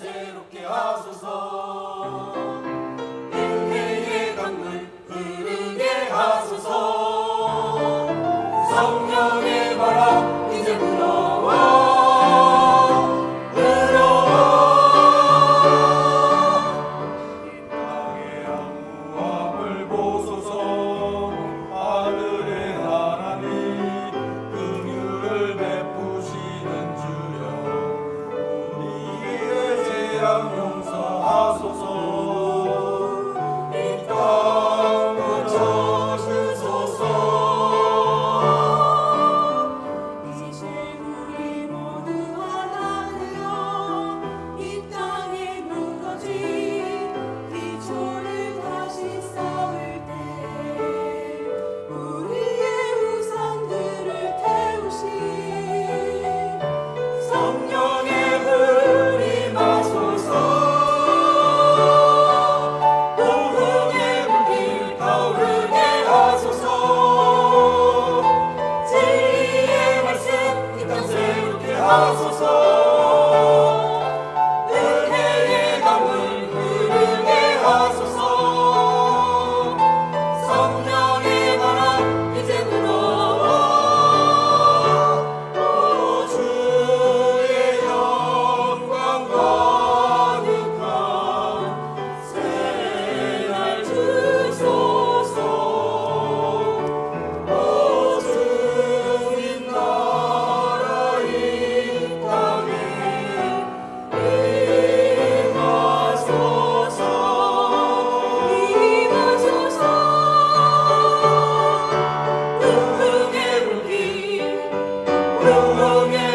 새롭게 하소서. 은혜의 강물 흐르게 하소서. 성령의 바람 아, Oh, yeah.